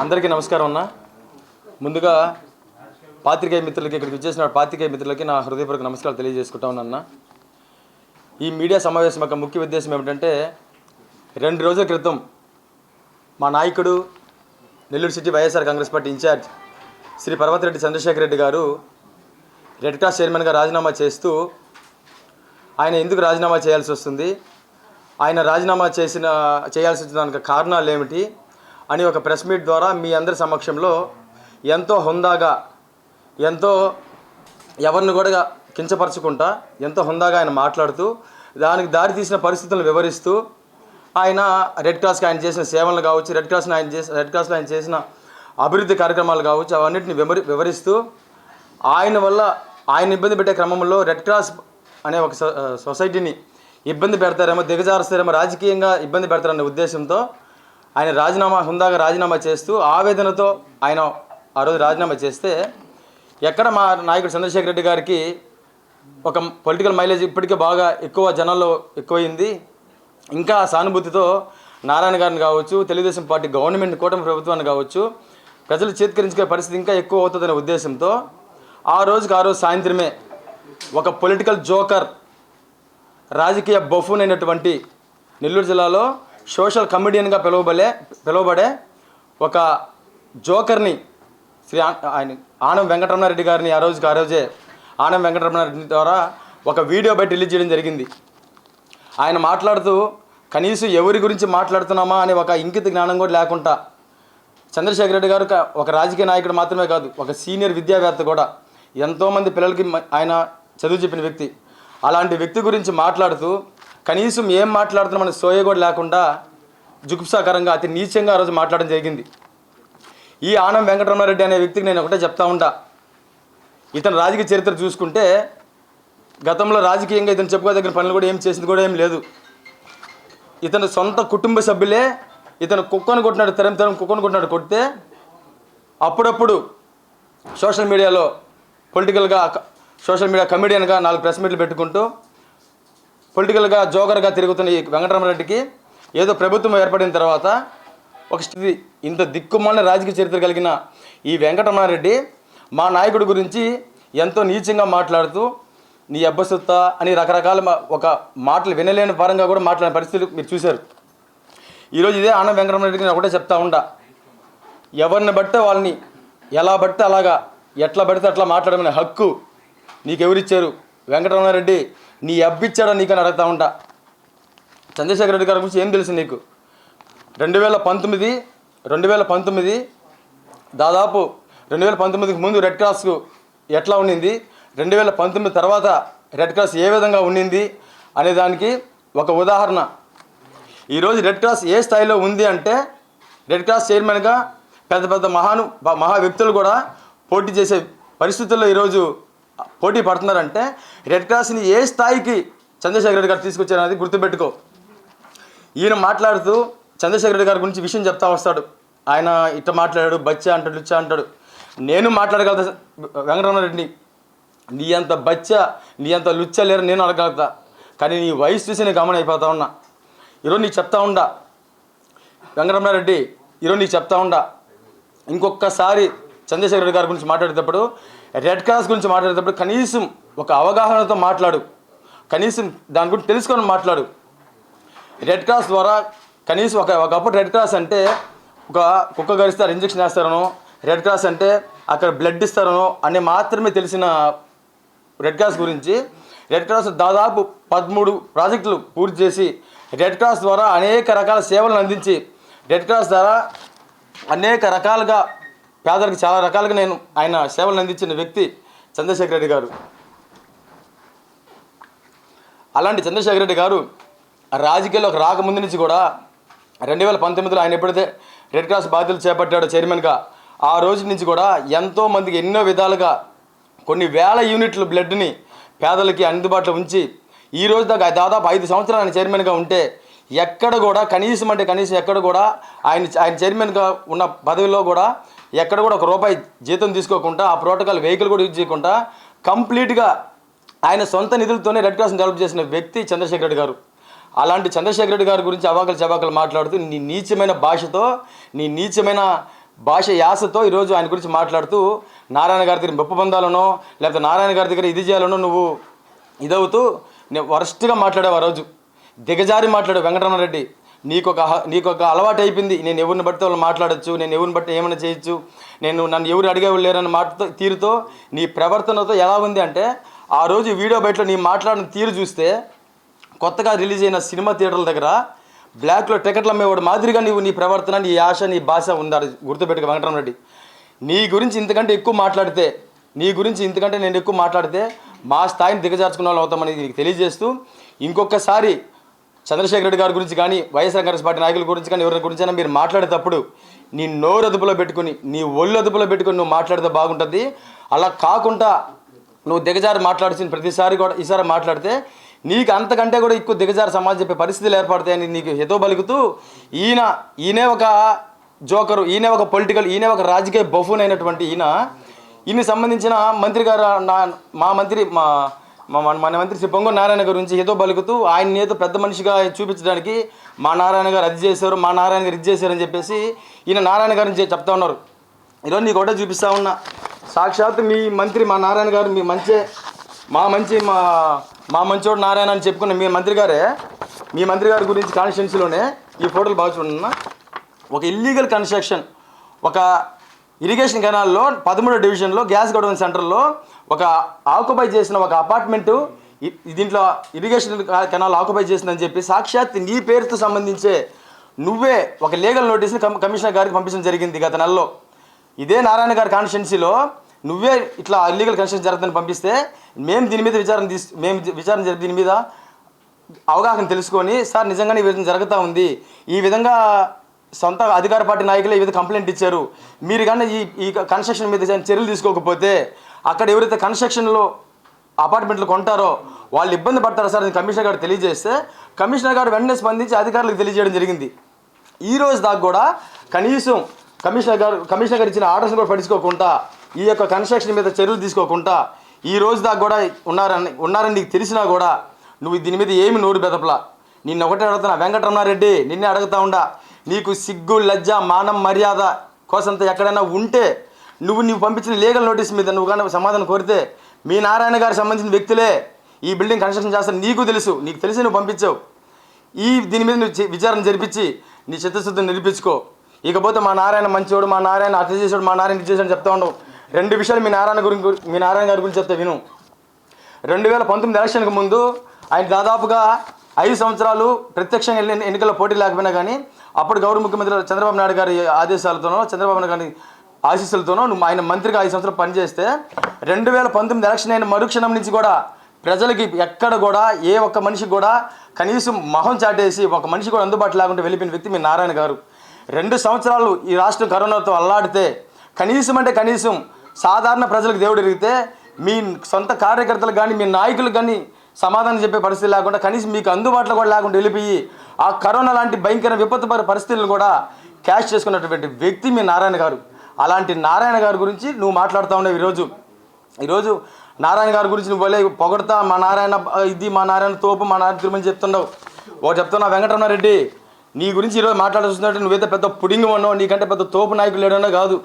అందరికీ నమస్కారం అన్న. ముందుగా పాత్రికేయ మిత్రులకి ఇక్కడికి వచ్చేసిన పాత్రికేయ మిత్రులకి నా హృదయపూర్వక నమస్కారాలు తెలియజేసుకుంటా ఉన్నాన్న ఈ మీడియా సమావేశం యొక్క ముఖ్య ఉద్దేశం ఏమిటంటే రెండు రోజుల క్రితం మా నాయకుడు Nellore city YSR Congress party incharge Shri Parvathireddy Chandrasekhar Reddy garu Red Cross చైర్మన్గా రాజీనామా చేస్తూ ఆయన ఎందుకు రాజీనామా చేయాల్సి వస్తుంది? ఆయన రాజీనామా చేసిన చేయాల్సి వచ్చిన దానికి కారణాలు ఏమిటి? అని ఒక ప్రెస్ మీట్ ద్వారా మీ అందరి సమక్షంలో ఎంతో హుందాగా ఎంతో ఎవరిని కూడా కించపరచుకుంటా ఎంతో హుందాగా ఆయన మాట్లాడుతూ దానికి దారి తీసిన పరిస్థితులను వివరిస్తూ ఆయన రెడ్ క్రాస్కి ఆయన చేసిన సేవలను కావచ్చు రెడ్ క్రాస్ని ఆయన చేసిన రెడ్ క్రాస్లో ఆయన చేసిన అభివృద్ధి కార్యక్రమాలు కావచ్చు అవన్నిటిని వివరి వివరిస్తూ ఆయన వల్ల ఆయన ఇబ్బంది పెట్టే క్రమంలో రెడ్ క్రాస్ అనే ఒక సొ- సొసైటీని ఇబ్బంది పెడతారేమో దిగజారుస్తారేమో రాజకీయంగా ఇబ్బంది పెడతారనే ఉద్దేశంతో ఆయన రాజీనామా హుందాగా రాజీనామా చేస్తూ ఆవేదనతో ఆయన ఆ రోజు రాజీనామా చేస్తే ఎక్కడ మా నాయకుడు చంద్రశేఖర్ రెడ్డి గారికి ఒక పొలిటికల్ మైలేజ్ ఇప్పటికే బాగా ఎక్కువ జనాల్లో ఎక్కువైంది. ఇంకా సానుభూతితో నారాయణ గారిని కావచ్చు తెలుగుదేశం పార్టీ గవర్నమెంట్ కూటమి ప్రభుత్వాన్ని కావచ్చు ప్రజలు చేతికరించుకునే పరిస్థితి ఇంకా ఎక్కువ అవుతుందనే ఉద్దేశంతో ఆ రోజుకి ఆ రోజు సాయంత్రమే ఒక పొలిటికల్ జోకర్ రాజకీయ బఫూన్ అయినటువంటి నెల్లూరు జిల్లాలో సోషల్ కమెడియన్గా పిలువబడే పిలువబడే ఒక జోకర్ని శ్రీ ఆయన ఆనం వెంకటరమణారెడ్డి గారిని ఆ రోజుకి ఆ రోజే ఆనం వెంకటరమణారెడ్డి ద్వారా ఒక వీడియో బయట రిలీజ్ చేయడం జరిగింది. ఆయన మాట్లాడుతూ కనీసం ఎవరి గురించి మాట్లాడుతున్నామా? అనే ఒక ఇంకిత జ్ఞానం కూడా లేకుండా చంద్రశేఖర్ రెడ్డి గారు ఒక- రాజకీయ నాయకుడు మాత్రమే కాదు ఒక సీనియర్ విద్యావేత్త కూడా ఎంతోమంది పిల్లలకి ఆయన చదువు చెప్పిన వ్యక్తి. అలాంటి వ్యక్తి గురించి మాట్లాడుతూ కనీసం ఏం మాట్లాడుతున్నామని సోయ కూడా లేకుండా జుగుప్సాకరంగా అతి నీచంగా ఆ రోజు మాట్లాడడం జరిగింది. ఈ ఆనం వెంకటరమారెడ్డి అనే వ్యక్తికి నేను ఒకటే చెప్తా ఉంటా ఇతను రాజకీయ చరిత్ర చూసుకుంటే గతంలో రాజకీయంగా ఇతను చెప్పుకోదగిన పనులు కూడా ఏం చేసింది కూడా ఏం లేదు. ఇతను సొంత కుటుంబ సభ్యులే ఇతను కుక్కను కొట్టినాడు తరం తరం కుక్కను కొట్టినాడు కొడితే అప్పుడప్పుడు సోషల్ మీడియాలో పొలిటికల్గా సోషల్ మీడియా కమెడియన్గా నాలుగు ప్రెస్ మీట్లు పెట్టుకుంటూ పొలిటికల్గా జోకర్గా తిరుగుతున్న ఈ వెంకటరమణరెడ్డికి ఏదో ప్రభుత్వం ఏర్పడిన తర్వాత ఒక స్థితి ఇంత దిక్కుమాలిన రాజకీయ చరిత్ర కలిగిన ఈ వెంకటరమణారెడ్డి మా నాయకుడి గురించి ఎంతో నీచంగా మాట్లాడుతూ నీ అబ్బసొత్త అని రకరకాల మా- ఒక మాటలు వినలేని పరంగా కూడా మాట్లాడిన పరిస్థితులు మీరు చూశారు. ఈరోజు ఇదే ఆనంద వెంకటరమణరెడ్డికి నేను ఒకటే చెప్తా ఉండా. ఎవరిని బట్టే వాళ్ళని ఎలా బట్టే అలాగా ఎట్లా పడితే అట్లా మాట్లాడమనే హక్కు నీకెవరిచ్చారు? వెంకటరమణారెడ్డి నీ అబ్బిచ్చాడా నీకని అడుగుతా ఉంటా. చంద్రశేఖర్ రెడ్డి గారి గురించి ఏం తెలుసు నీకు? రెండు వేల పంతొమ్మిది రెండు వేల పంతొమ్మిది దాదాపు రెండు వేల పంతొమ్మిదికి ముందు రెడ్ క్రాస్కు ఎట్లా ఉండింది? రెండు వేల పంతొమ్మిది తర్వాత రెడ్ క్రాస్ ఏ విధంగా ఉండింది అనే దానికి ఒక ఉదాహరణ. ఈరోజు రెడ్ క్రాస్ ఏ స్థాయిలో ఉంది అంటే రెడ్ క్రాస్ చైర్మన్గా పెద్ద పెద్ద మహాను మహా వ్యక్తులు కూడా పోటీ చేసే పరిస్థితుల్లో ఈరోజు పోటీ పడుతున్నారంటే రెడ్ క్రాస్ని ఏ స్థాయికి చంద్రశేఖర్ రెడ్డి గారు తీసుకొచ్చారనేది గుర్తుపెట్టుకో. ఈయన మాట్లాడుతూ చంద్రశేఖర్ రెడ్డి గారి గురించి విషయం చెప్తా వస్తాడు. ఆయన ఇట్ట మాట్లాడాడు బచ్చా అంటాడు లుచ్చా అంటాడు. నేను మాట్లాడగలుగుతా వెంకటరమణారెడ్డిని నీ అంత బచ్చా నీ అంత లుచ్చ లేరు నేను అడగలుగుతా. కానీ నీ వయసు చూసి నేను గమనం అయిపోతా ఉన్నా. ఈరోజు నీకు చెప్తా ఉండా. వెంకటరమణారెడ్డి ఈరోజు నీకు చెప్తా ఉండా. ఇంకొకసారి చంద్రశేఖర్ రెడ్డి గారి గురించి మాట్లాడేటప్పుడు రెడ్ క్రాస్ గురించి మాట్లాడేటప్పుడు కనీసం ఒక అవగాహనతో మాట్లాడు. కనీసం దాని గురించి తెలుసుకొని మాట్లాడు. రెడ్ క్రాస్ ద్వారా కనీసం ఒక ఒకప్పుడు రెడ్ క్రాస్ అంటే ఒక కుక్క గరిస్తారు ఇంజక్షన్ వేస్తారనో రెడ్ క్రాస్ అంటే అక్కడ బ్లడ్ ఇస్తారనో అని మాత్రమే తెలిసిన రెడ్ క్రాస్ గురించి రెడ్ క్రాస్ దాదాపు పదమూడు ప్రాజెక్టులు పూర్తి చేసి రెడ్ క్రాస్ ద్వారా అనేక రకాల సేవలను అందించి రెడ్ క్రాస్ ద్వారా అనేక రకాలుగా పేదలకు చాలా రకాలుగా నేను ఆయన సేవలను అందించిన వ్యక్తి చంద్రశేఖర్ రెడ్డి గారు. అలాంటి చంద్రశేఖర్ రెడ్డి గారు రాజకీయాల్లోకి రాకముందు నుంచి కూడా రెండు వేల పంతొమ్మిదిలో ఆయన ఎప్పుడైతే రెడ్ క్రాస్ బాధ్యతలు చేపట్టాడో చైర్మన్గా ఆ రోజు నుంచి కూడా ఎంతో మందికి ఎన్నో విధాలుగా కొన్ని వేల యూనిట్ల బ్లడ్ని పేదలకి అందుబాటులో ఉంచి ఈ రోజు దాకా దాదాపు ఐదు సంవత్సరాలు ఆయన చైర్మన్గా ఉంటే ఎక్కడ కూడా కనీసం అంటే కనీసం ఎక్కడ కూడా ఆయన ఆయన చైర్మన్గా ఉన్న పదవిలో కూడా ఎక్కడ కూడా ఒక రూపాయి జీతం తీసుకోకుండా ఆ ప్రోటోకాల్ వెహికల్ కూడా యూజ్ చేయకుండా కంప్లీట్గా ఆయన సొంత నిధులతోనే రెడ్ క్రాస్ని డెవలప్ చేసిన వ్యక్తి చంద్రశేఖర్ రెడ్డి గారు. అలాంటి చంద్రశేఖర్ రెడ్డి గారి గురించి అవాకలు చవాకలు మాట్లాడుతూ నీ నీచమైన భాషతో నీ నీచమైన భాష యాసతో ఈరోజు ఆయన గురించి మాట్లాడుతూ నారాయణ గారి దగ్గర మెప్పు పొందాలనో లేకపోతే నారాయణ గారి దగ్గర ఇది చేయాలనో నువ్వు ఇదవుతూ నేను వరస్ట్గా మాట్లాడావు ఆ రోజు. దిగజారి మాట్లాడావు వెంకటరమణరెడ్డి నీకు ఒక నీకు ఒక అలవాటు అయిపోయింది. నేను ఎవరిని బట్టి వాళ్ళు మాట్లాడచ్చు నేను ఎవరిని బట్టి ఏమైనా చేయొచ్చు నేను నన్ను ఎవరు అడిగేవాళ్ళు లేరన్న మాటతో తీరుతో నీ ప్రవర్తనతో ఎలా ఉంది అంటే ఆ రోజు వీడియో బయటలో నీ మాట్లాడిన తీరు చూస్తే కొత్తగా రిలీజ్ అయిన సినిమా థియేటర్ల దగ్గర బ్లాక్లో టికెట్లు అమ్మేవాడు మాదిరిగా నీవు నీ ప్రవర్తన నీ ఆశ నీ భాష ఉండాలి. గుర్తుపెట్టుకు వెంకటరమరెడ్డి నీ గురించి ఇంతకంటే ఎక్కువ మాట్లాడితే నీ గురించి ఇంతకంటే నేను ఎక్కువ మాట్లాడితే మా స్థాయిని దిగజార్చుకున్న వాళ్ళు అవుతామని నీకు తెలియజేస్తూ ఇంకొకసారి చంద్రశేఖర్ రెడ్డి గారి గురించి కానీ వైఎస్ఆర్ కాంగ్రెస్ పార్టీ నాయకుల గురించి కానీ ఎవరి గురించి మీరు మాట్లాడేటప్పుడు నీ నోరు అదుపులో పెట్టుకుని నీ ఒళ్ళు అదుపులో పెట్టుకుని నువ్వు మాట్లాడితే బాగుంటుంది. అలా కాకుండా నువ్వు దిగజారి మాట్లాడుతున్న ప్రతిసారి కూడా ఈసారి మాట్లాడితే నీకు అంతకంటే కూడా ఎక్కువ దిగజారి సమాజం చెప్పే పరిస్థితులు ఏర్పడతాయని నీకు హితో పలుకుతూ ఈయన ఈయనే ఒక జోకరు ఈయనే ఒక పొలిటికల్ ఈయనే ఒక రాజకీయ బఫూన్ అయినటువంటి ఈయన. ఈయన సంబంధించిన మంత్రి గారు నా మా మంత్రి మా మన మన మంత్రి శ్రీ పొంగు నారాయణ గారి గురించి ఏదో పలుకుతూ ఆయన ఏదో పెద్ద మనిషిగా చూపించడానికి మా నారాయణ గారు అది చేశారు మా నారాయణ గారు ఇది చేశారని చెప్పేసి ఈయన నారాయణ గారిని చెప్తా ఉన్నారు. ఈరోజు నీకు ఒకటే చూపిస్తా ఉన్నా. సాక్షాత్ మీ మంత్రి మా నారాయణ గారు మీ మంచి మా మంచి మా మా మంచోడు నారాయణ అని చెప్పుకున్న మీ మంత్రి గారే మీ మంత్రి గారి గురించి కాన్స్టిట్యున్సీలోనే ఈ ఫోటోలు బాగా చూడన్నా ఒక ఇల్లీగల్ కన్స్ట్రక్షన్ ఒక ఇరిగేషన్ కెనాల్లో పదమూడో డివిజన్లో గ్యాస్ గొడవన్ సెంటర్లో ఒక ఆక్యుపై చేసిన ఒక అపార్ట్మెంటు దీంట్లో ఇరిగేషన్ కెనాల్ ఆక్యుపై చేసిందని చెప్పి సాక్షాత్ నీ పేరుతో సంబంధించే నువ్వే ఒక లీగల్ నోటీస్ని కమ్ కమిషనర్ గారికి పంపించడం జరిగింది గత నెలలో. ఇదే నారాయణ గారి కాన్స్టిట్యున్సీలో నువ్వే ఇట్లా అల్లీగల్ కన్స్ట్రక్షన్ జరుగుతుందని పంపిస్తే మేము దీని మీద విచారణ తీసు మేము విచారణ జరిపి దీని మీద అవగాహన తెలుసుకొని సార్ నిజంగానే ఈ విధంగా జరుగుతూ ఉంది. ఈ విధంగా సొంత అధికార పార్టీ నాయకులే ఈ విధంగా కంప్లైంట్ ఇచ్చారు. మీరు కానీ ఈ ఈ కన్స్ట్రక్షన్ మీద చర్యలు తీసుకోకపోతే అక్కడ ఎవరైతే కన్స్ట్రక్షన్లో అపార్ట్మెంట్లు కొంటారో వాళ్ళు ఇబ్బంది పడతారు సార్ అని కమిషనర్ గారు తెలియజేస్తే కమిషనర్ గారు వెంటనే స్పందించి అధికారులకు తెలియజేయడం జరిగింది. ఈ రోజు దాకా కూడా కనీసం కమిషనర్ గారు కమిషనర్ గారు ఇచ్చిన ఆర్డర్స్ని కూడా పట్టించుకోకుండా ఈ యొక్క కన్స్ట్రక్షన్ మీద చర్యలు తీసుకోకుండా ఈ రోజు దాకా కూడా ఉన్నారని ఉన్నారని నీకు తెలిసినా కూడా నువ్వు దీని మీద ఏమి నోరు బెదపలా. నిన్న ఒకటే అడుగుతున్నా వెంకటరమణారెడ్డి నిన్నే అడుగుతా ఉండా నీకు సిగ్గు లజ్జ మానం మర్యాద కోసంత ఎక్కడైనా ఉంటే నువ్వు నీవు పంపించిన లీగల్ నోటీస్ మీద నువ్వు కానీ సమాధానం కోరితే మీ నారాయణ గారికి సంబంధించిన వ్యక్తులే ఈ బిల్డింగ్ కన్స్ట్రక్షన్ చేస్తారు నీకు తెలుసు. నీకు తెలిసి నువ్వు పంపించావు. ఈ దీని మీద నువ్వు విచారణ జరిపించి నీ చిత్తశుద్ధిని నిరూపించుకో. ఇకపోతే మా నారాయణ మంచివాడు మా నారాయణ అట్లా చేసాడు మా నారాయణ ఇది చేశాడు చెప్తా ఉండవు. రెండు విషయాలు మీ నారాయణ గురించి మీ నారాయణ గారి గురించి చెప్తే విను. రెండు వేల పంతొమ్మిది ఎలక్షన్కి ముందు ఆయన దాదాపుగా ఐదు సంవత్సరాలు ప్రత్యక్షంగా ఎన్నికల పోటీ లేకపోయినా కానీ అప్పుడు గౌరవ ముఖ్యమంత్రి చంద్రబాబు నాయుడు గారి ఆదేశాలతోనో చంద్రబాబు నాయుడు గారి ఆశీస్సులతోనో నువ్వు ఆయన మంత్రిగా ఐదు సంవత్సరాలు పనిచేస్తే రెండు వేల పంతొమ్మిది ఎలక్షన్ అయిన మరుక్షణం నుంచి కూడా ప్రజలకి ఎక్కడ కూడా ఏ ఒక్క మనిషికి కూడా కనీసం మొహం చాటేసి ఒక మనిషి కూడా అందుబాటు లేకుండా వెళ్ళిపోయిన వ్యక్తి మీ నారాయణ గారు. రెండు సంవత్సరాలు ఈ రాష్ట్రం కరోనాతో అల్లాడితే కనీసం అంటే కనీసం సాధారణ ప్రజలకు దేవుడు ఎరిగితే మీ సొంత కార్యకర్తలు కానీ మీ నాయకులు కానీ సమాధానం చెప్పే పరిస్థితి లేకుండా కనీసం మీకు అందుబాటులో కూడా లేకుండా వెళ్ళిపోయి ఆ కరోనా లాంటి భయంకర విపత్తు పరిస్థితులను కూడా క్యాష్ చేసుకున్నటువంటి వ్యక్తి మీ నారాయణ గారు. అలాంటి నారాయణ గారి గురించి నువ్వు మాట్లాడుతూ ఉండేవి ఈరోజు. ఈరోజు నారాయణ గారి గురించి నువ్వు వెళ్ళే పొగడతా మా నారాయణ ఇది మా నారాయణ తోపు మా నారాయణ తిరుమని చెప్తున్నావు. ఒక చెప్తున్నా వెంకటరమణారెడ్డి. నీ గురించి ఈరోజు మాట్లాడుతున్నట్టు నువ్వైతే పెద్ద పుడింగి ఉన్నావు నీకంటే పెద్ద తోపు నాయకులు లేడన్నా కాదు.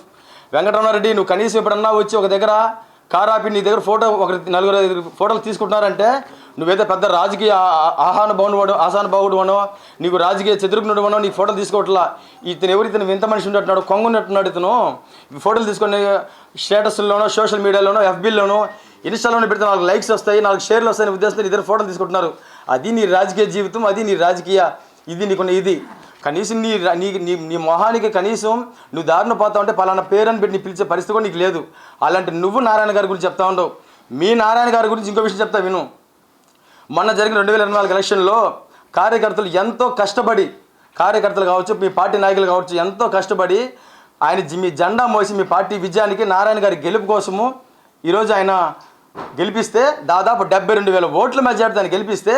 వెంకటరమణారెడ్డి నువ్వు కనీసం ఎప్పుడన్నా వచ్చి ఒక దగ్గర కార్ ఆపి నీ దగ్గర ఫోటో ఒక నలుగురు ఐదుగురు ఫోటోలు తీసుకుంటున్నారంటే నువ్వేదో పెద్ద రాజకీయ ఆ- ఆహాన భవనుడు ఆసాన భావుడు అనో నీకు రాజకీయ చతుర్ఘ్నుడు అనో నీ ఫోటోలు తీసుకోవట్లా. ఇతను ఎవరు ఇతను వింత మనిషి ఉన్నట్టున్నాడు కొంగున్నట్టున్నాడు ఇతను. ఫోటోలు తీసుకొని స్టేటస్లోనో సోషల్ మీడియాలోనో ఎఫ్బీలోనో ఇన్స్టాలోనే పెడితే నాలుగు లైక్స్ వస్తాయి నాలుగు షేర్లు వస్తాయని ఉద్దేశంతో ఇద్దరు ఫోటోలు తీసుకుంటున్నారు. అది నీ రాజకీయ జీవితం అది నీ రాజకీయ ఇది నీకున్న ఇది. కనీసం నీ నీ నీ నీ మొహానికి కనీసం నువ్వు దారిన పోతా ఉంటే పలానా పేరని పెట్టి నీ పిలిచే పరిస్థితి కూడా నీకు లేదు. అలాంటి నువ్వు నారాయణ గారి గురించి చెప్తా ఉండవు. మీ నారాయణ గారి గురించి ఇంకో విషయం చెప్తా విను. మొన్న జరిగిన రెండు వేల ఇరవై నాలుగు ఎలక్షన్లో కార్యకర్తలు ఎంతో కష్టపడి కార్యకర్తలు కావచ్చు మీ పార్టీ నాయకులు కావచ్చు ఎంతో కష్టపడి ఆయన మీ జెండా మోసి మీ పార్టీ విజయానికి నారాయణ గారి గెలుపు కోసము ఈరోజు ఆయన గెలిపిస్తే దాదాపు డెబ్బై రెండు వేల ఓట్ల మెజార్టీ ఆయన గెలిపిస్తే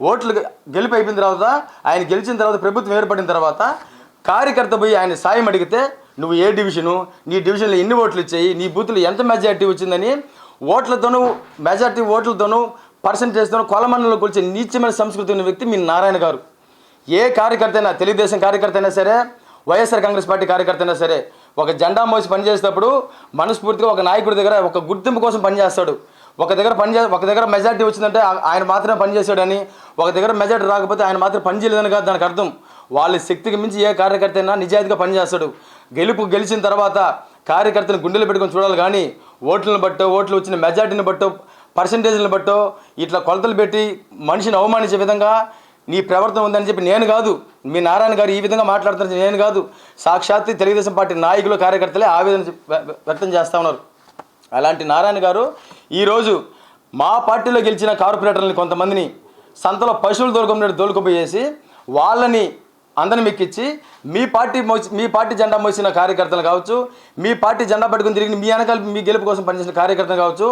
ఓట్లు గెలిపి అయిపోయిన తర్వాత ఆయన గెలిచిన తర్వాత ప్రభుత్వం ఏర్పడిన తర్వాత కార్యకర్త పోయి ఆయన సాయం అడిగితే నువ్వు ఏ డివిజను? నీ డివిజన్లో ఎన్ని ఓట్లు ఇచ్చాయి? నీ బూత్లో ఎంత మెజార్టీ వచ్చిందని ఓట్లతోనూ మెజార్టీ ఓట్లతోనూ పర్సంటేజ్తోనూ కొలమన్నలో కొలిచే నీచమైన సంస్కృతి ఉన్న వ్యక్తి మీ నారాయణ గారు. ఏ కార్యకర్త అయినా తెలుగుదేశం కార్యకర్త అయినా సరే వైఎస్ఆర్ కాంగ్రెస్ పార్టీ కార్యకర్త అయినా సరే ఒక జెండా మోసి పనిచేసేటప్పుడు మనస్ఫూర్తిగా ఒక నాయకుడి దగ్గర ఒక గుర్తింపు కోసం పనిచేస్తాడు. ఒక దగ్గర పని చే- ఒక దగ్గర మెజార్టీ వచ్చిందంటే ఆయన మాత్రమే పనిచేశాడని ఒక దగ్గర మెజార్టీ రాకపోతే ఆయన మాత్రం పని చేయలేదని కాదు దానికి అర్థం. వాళ్ళ శక్తికి మించి ఏ కార్యకర్త అయినా నిజాయితీగా పనిచేస్తాడు గెలుపు గెలిచిన తర్వాత కార్యకర్తను గుండెలు పెట్టుకొని చూడాలి కానీ ఓట్లను బట్టో ఓట్లు వచ్చిన మెజార్టీని బట్టో పర్సంటేజ్లను బట్టో ఇట్లా కొలతలు పెట్టి మనిషిని అవమానించే విధంగా నీ ప్రవర్తన ఉందని చెప్పి నేను కాదు. మీ నారాయణ గారు ఈ విధంగా మాట్లాడుతున్న నేను కాదు. సాక్షాత్ తెలుగుదేశం పార్టీ నాయకులు కార్యకర్తలే ఆవేదన చె- వ్యక్తం చేస్తూ ఉన్నారు. అలాంటి నారాయణ గారు ఈరోజు మా పార్టీలో గెలిచిన కార్పొరేటర్లని కొంతమందిని సంతలో పశువులు దొరకమున్నట్టు దొరకపోయేసి వాళ్ళని అందరిని మెక్కించి మీ పార్టీ మోసి మీ పార్టీ జెండా మోసిన కార్యకర్తలు కావచ్చు మీ పార్టీ జెండా పట్టుకుని తిరిగి మీ వెనకాల మీ గెలుపు కోసం పనిచేసిన కార్యకర్తలు కావచ్చు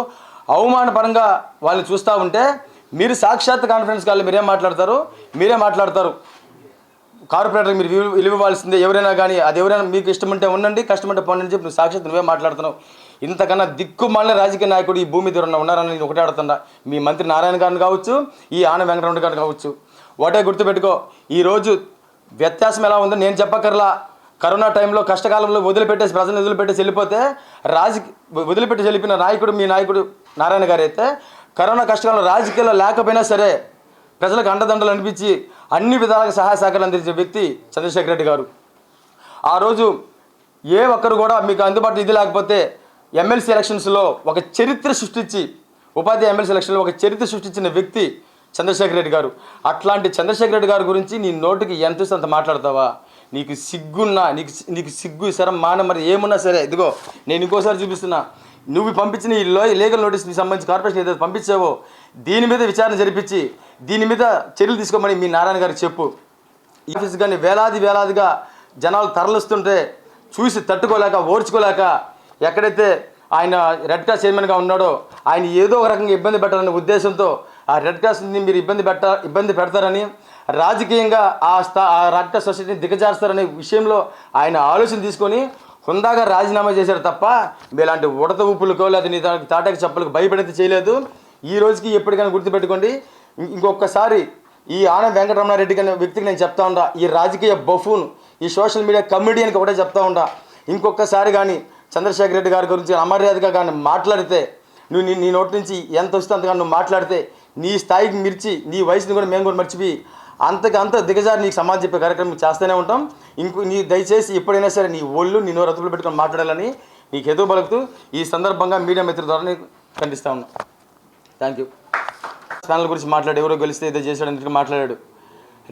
అవమానపరంగా వాళ్ళని చూస్తూ ఉంటే మీరు సాక్షాత్ కాన్ఫరెన్స్ కాల్లో మీరేం మాట్లాడతారు? మీరే మాట్లాడతారు. కార్పొరేటర్ మీరు విలువ విలువ ఇవ్వాల్సిందే ఎవరైనా కానీ అది ఎవరైనా మీకు ఇష్టం ఉంటే ఉండండి కష్టం ఉంటే పోండి అని చెప్పి నువ్వు సాక్షాత్ నువ్వే మాట్లాడుతున్నావు. ఇంతకన్నా దిక్కుమాలిన రాజకీయ నాయకుడు ఈ భూమి మీద ఉన్నారని నేను ఒకటే ఆడుతున్నా మీ మంత్రి నారాయణ గారిని కావచ్చు ఈ ఆన వెంకటరమణ గారిని కావచ్చు. ఒకటే గుర్తుపెట్టుకో ఈరోజు వ్యత్యాసం ఎలా ఉందో నేను చెప్పక్కర్లా. కరోనా టైంలో కష్టకాలంలో వదిలిపెట్టేసి ప్రజలు వదిలిపెట్టేసి వెళ్ళిపోతే రాజకీయ వదిలిపెట్టి వెళ్ళిపోయిన నాయకుడు మీ నాయకుడు నారాయణ గారు అయితే కరోనా కష్టకాలంలో రాజకీయాల్లో లేకపోయినా సరే ప్రజలకు అండదండలు అనిపించి అన్ని విధాలుగా సహాయ సహకారాలు అందించే వ్యక్తి చంద్రశేఖర్ రెడ్డి గారు. ఆ రోజు ఏ ఒక్కరు కూడా మీకు అందుబాటులో ఇది లేకపోతే ఎమ్మెల్సీ ఎలక్షన్స్లో ఒక చరిత్ర సృష్టించి ఉపాధ్యాయ ఎమ్మెల్సీ ఎలక్షన్లో ఒక చరిత్ర సృష్టించిన వ్యక్తి చంద్రశేఖర్ రెడ్డి గారు. అట్లాంటి చంద్రశేఖర్ రెడ్డి గారి గురించి నీ నోటికి ఎంత అంత మాట్లాడతావా? నీకు సిగ్గున్నా నీకు నీకు సిగ్గు సరే మాన మరి ఏమున్నా సరే ఇదిగో నేను ఇంకోసారి చూపిస్తున్నా. నువ్వు పంపించిన ఈ లో లీగల్ నోటీస్కి సంబంధించి కార్పొరేషన్ ఏదైతే పంపించావో దీని మీద విచారణ జరిపించి దీని మీద చర్యలు తీసుకోమని మీ నారాయణ గారికి చెప్పు. ఈ ఆఫీస్ కానీ వేలాది వేలాదిగా జనాలు తరలిస్తుంటే చూసి తట్టుకోలేక ఓర్చుకోలేక ఎక్కడైతే ఆయన రెడ్ క్రాస్ చైర్మన్గా ఉన్నాడో ఆయన ఏదో ఒక రకంగా ఇబ్బంది పెట్టాలనే ఉద్దేశంతో ఆ రెడ్ క్రాస్ని మీరు ఇబ్బంది పెట్ట ఇబ్బంది పెడతారని రాజకీయంగా ఆ స్థా ఆ రెడ్ క్రాస్ సొసైటీని దిగజారుస్తారనే విషయంలో ఆయన ఆలోచన తీసుకొని హుందాగా రాజీనామా చేశారు తప్ప మీలాంటి ఉడత ఊపులకో లేదా నీ తా- తాటాకి చెప్పలకు భయపడితే చేయలేదు. ఈ రోజుకి ఎప్పటికైనా గుర్తుపెట్టుకోండి. ఇంకొకసారి ఈ ఆనంద్ వెంకటరమణారెడ్డి అనే వ్యక్తికి నేను చెప్తా ఉండా ఈ రాజకీయ బఫూన్ ఈ సోషల్ మీడియా కమిడియన్కి ఒకటే చెప్తా ఉండా ఇంకొకసారి కానీ చంద్రశేఖర్ రెడ్డి గారి గురించి అమర్యాదగా కానీ మాట్లాడితే నువ్వు నీ నీ నోటి నుంచి ఎంత వస్తే అంతగా నువ్వు మాట్లాడితే నీ స్థాయికి మిర్చి నీ వయసుని కూడా మేము కూడా మర్చిపోయి అంతకు అంత దిగజారి నీకు సమాధానం చెప్పే కార్యక్రమం చేస్తూనే ఉంటాం. ఇంకో నీ దయచేసి ఎప్పుడైనా సరే నీ ఒళ్ళు నీ నోరు పెట్టుకొని మాట్లాడాలని నీకు ఎదురు పలుకుతూ ఈ సందర్భంగా మీడియా మిత్రుల ద్వారా నీకు ఖండిస్తా ఉన్నా. థ్యాంక్ యూ ప్యానల్ గురించి మాట్లాడు ఎవరో గెలిస్తే ఏదో చేశాడు తిరిగి మాట్లాడాడు.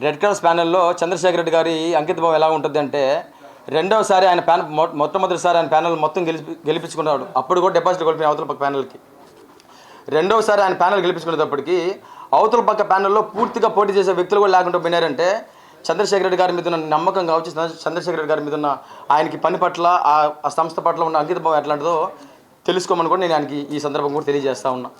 రెడ్ క్రాస్ ప్యానెల్లో చంద్రశేఖర్ రెడ్డి గారి అంకిత భావం ఎలా ఉంటుంది అంటే రెండవసారి ఆయన ప్యానల్ మొ- మొట్టమొదటిసారి ఆయన ప్యానల్ మొత్తం గెలిపి గెలిపించుకున్నాడు. అప్పుడు కూడా డిపాజిట్ కోల్పోయిన అవతల పక్క ప్యానల్కి. రెండవసారి ఆయన ప్యానల్ గెలిపించుకునేటప్పటికి అవతల పక్క ప్యానల్లో పూర్తిగా పోటీ చేసే వ్యక్తులు కూడా లేకుండా పోయినారంటే చంద్రశేఖర్ రెడ్డి గారి మీద ఉన్న నమ్మకం కావచ్చు చంద్రశేఖర చంద్రశేఖర్ రెడ్డి గారి మీద ఉన్న ఆయనకి పని పట్ల ఆ సంస్థ పట్ల ఉన్న అంకితభావం ఎట్లాంటిదో తెలుసుకోమని కూడా నేను ఆయనకి ఈ సందర్భం కూడా తెలియజేస్తా ఉన్నా.